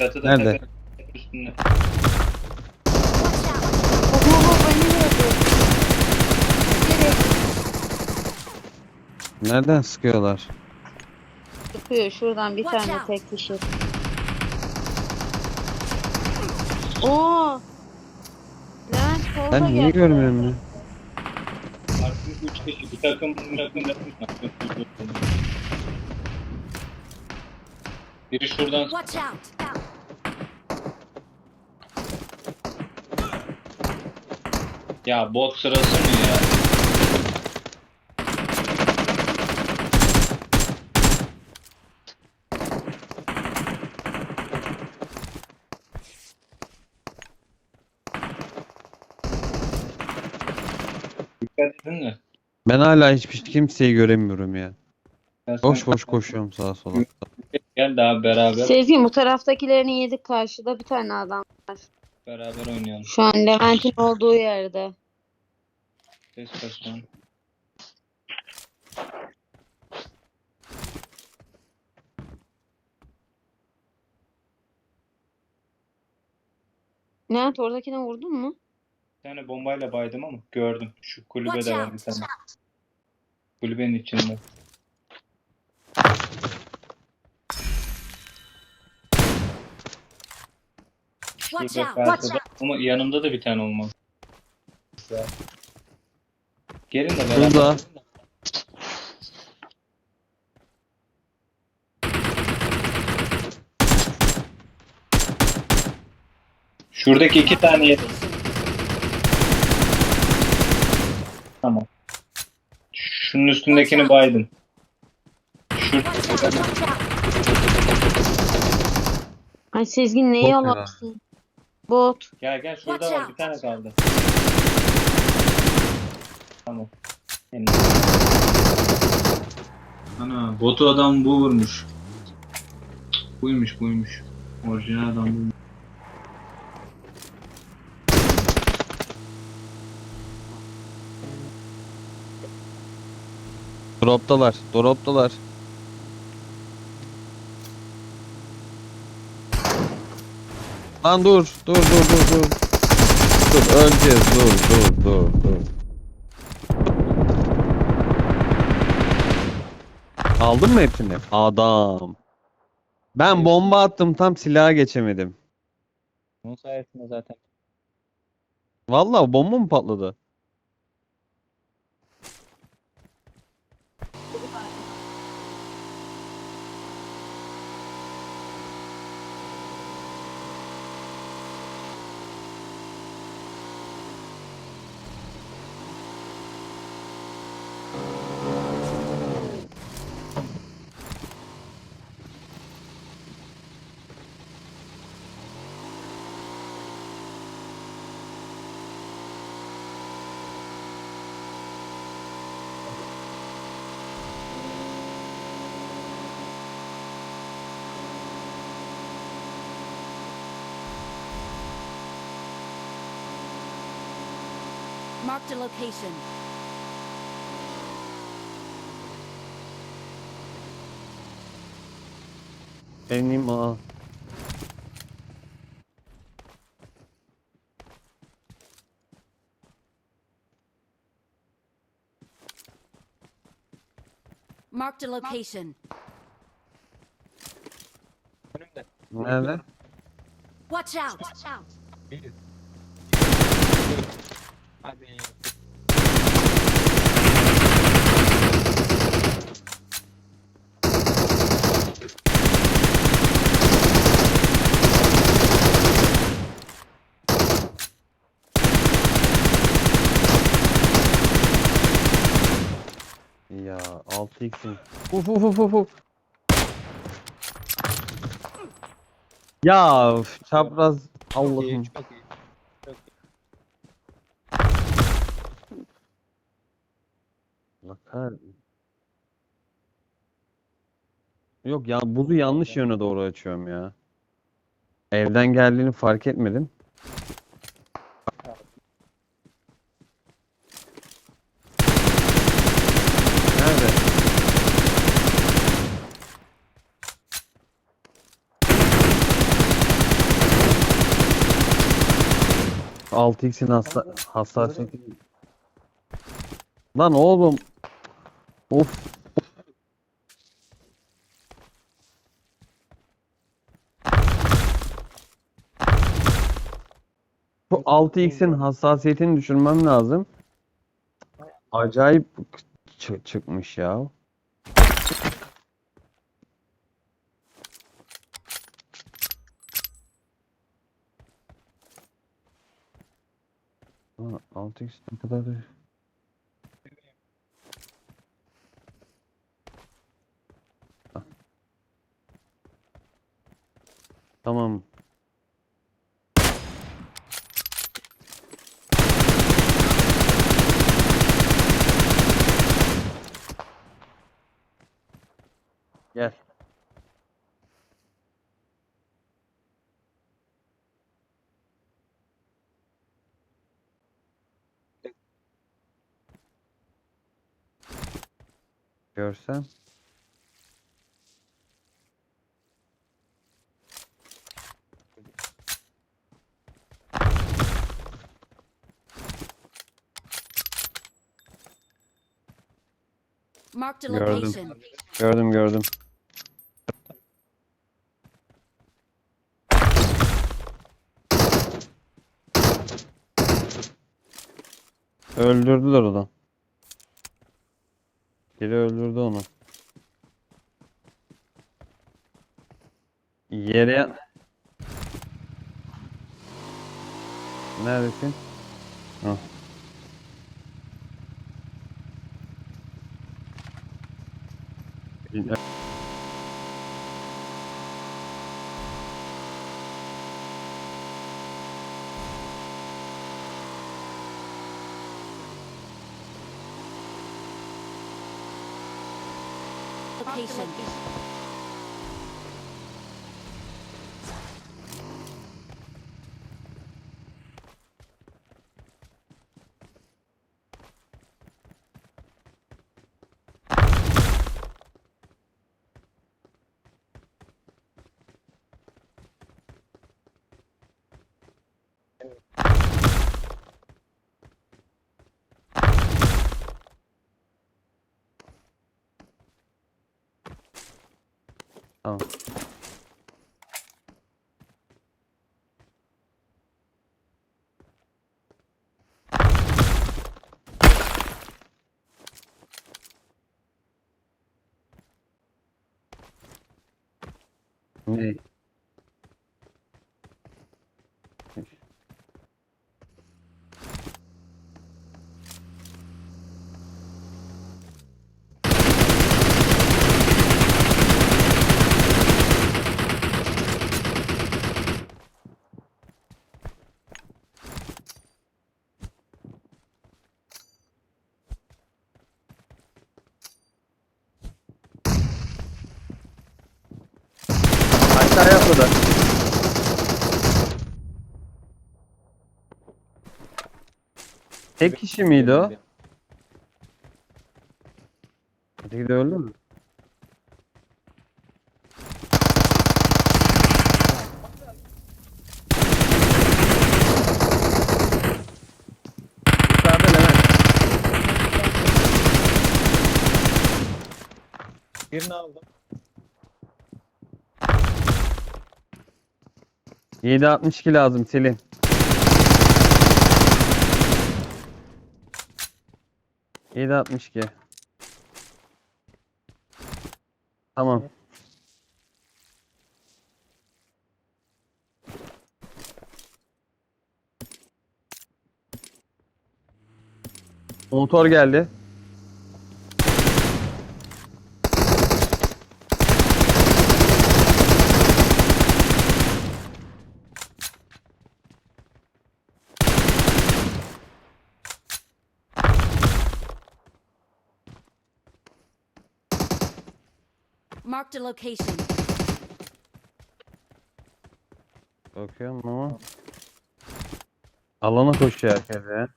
Çatıda Nerede? tepe üstünde. Baba baba beni Nereden sıkıyorlar? sıkıyor şuradan bir Watch tane out. tek kişi. Oo. Levent solda Ben niye geldi. görmüyorum ya? Artık 3 kişi. Bir takım bir takım yapmış. Biri şuradan Watch out! Ya bot sırası mı ya? Dikkat edin de. Ben hala hiçbir kimseyi göremiyorum ya. Boş boş koşuyorum sağa sola. Gel daha beraber Sezgin bu taraftakilerini yedik karşıda bir tane adam. Beraber oynayalım. Şu an Levent'in olduğu yerde. Ses kaçtan. Levent oradakine vurdun mu? Bir tane bombayla baydım ama gördüm. Şu kulübe de var bir tane. Kulübenin içinde. Watch out! Watch out! Ama yanımda da bir tane olmaz. Gelin de beraber. Burada. Şuradaki iki tane yedim. Tamam. Şunun üstündekini! Watch out! Ay Sezgin neyi ya. alaksın? Bot. Gel gel şurada Watch var out. bir tane kaldı. Tamam. Benim. Ana botu adam bu vurmuş. Buymuş buymuş. Orijinal adam bu. Droptalar. Droptalar. Lan dur. Dur dur dur dur. Dur öleceğiz. Dur dur dur dur. Aldın mı hepsini? Adam. Ben bomba attım tam silaha geçemedim. Onun sayesinde zaten. Vallahi bomba mı patladı? Marked a location. Benim aa. Marked a location. Önümde. Nerede? Watch out! Watch out! Hadi. 6x'in. Uf uf uf uf uf. Ya üf, çapraz Allah'ım. çok iyi. Çok iyi. Bakar. Yok ya buzu yanlış yöne doğru açıyorum ya. Evden geldiğini fark etmedim. Nerede? 6x'in hassa hassasiyeti. Lan oğlum. Of. Bu 6x'in hassasiyetini düşürmem lazım. Acayip çı- çıkmış ya. 6x ne kadar da... Tamam. Gel. Görsem. Marked a location. Gördüm gördüm. Öldürdüler onu. Biri öldürdü onu. Yere Neredesin? Hah. Bin- Location. Tamam. Ne? Aşağıya atladı. Tek kişi miydi o? Öteki de öldü mü? Birini aldım. 762 lazım Selin. Yedi altmış iki. Tamam. Motor geldi. Marked a location. Bakıyorum ama. Alana koşuyor herkes ya.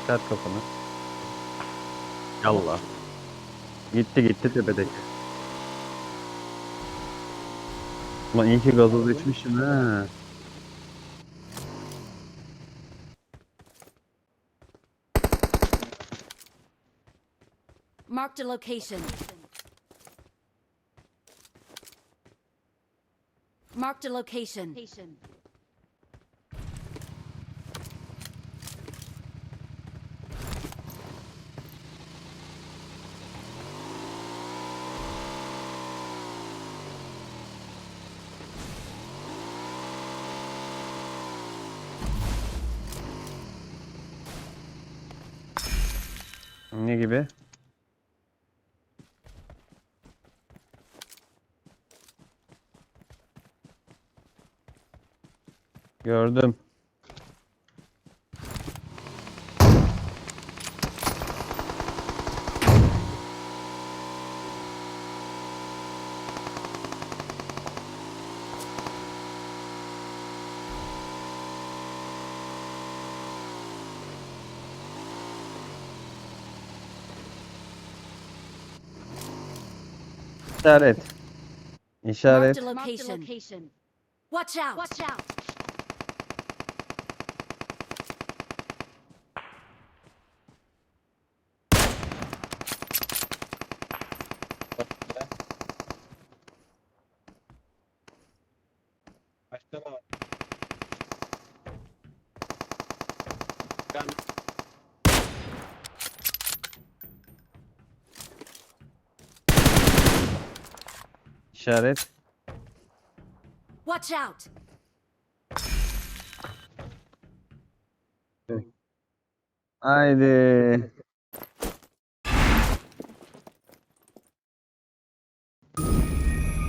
Çıkart kafanı. Yallah. Gitti gitti tepedeki. Ulan iyi ki gazoz içmişim ha. Marked a location. Marked a location. Ne gibi? Gördüm. İşaret. İşaret. Marked a location. Watch out. Watch out. İşaret. Watch out. Haydi.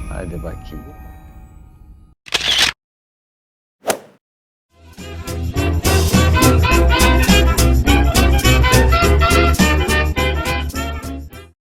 Hadi bakayım.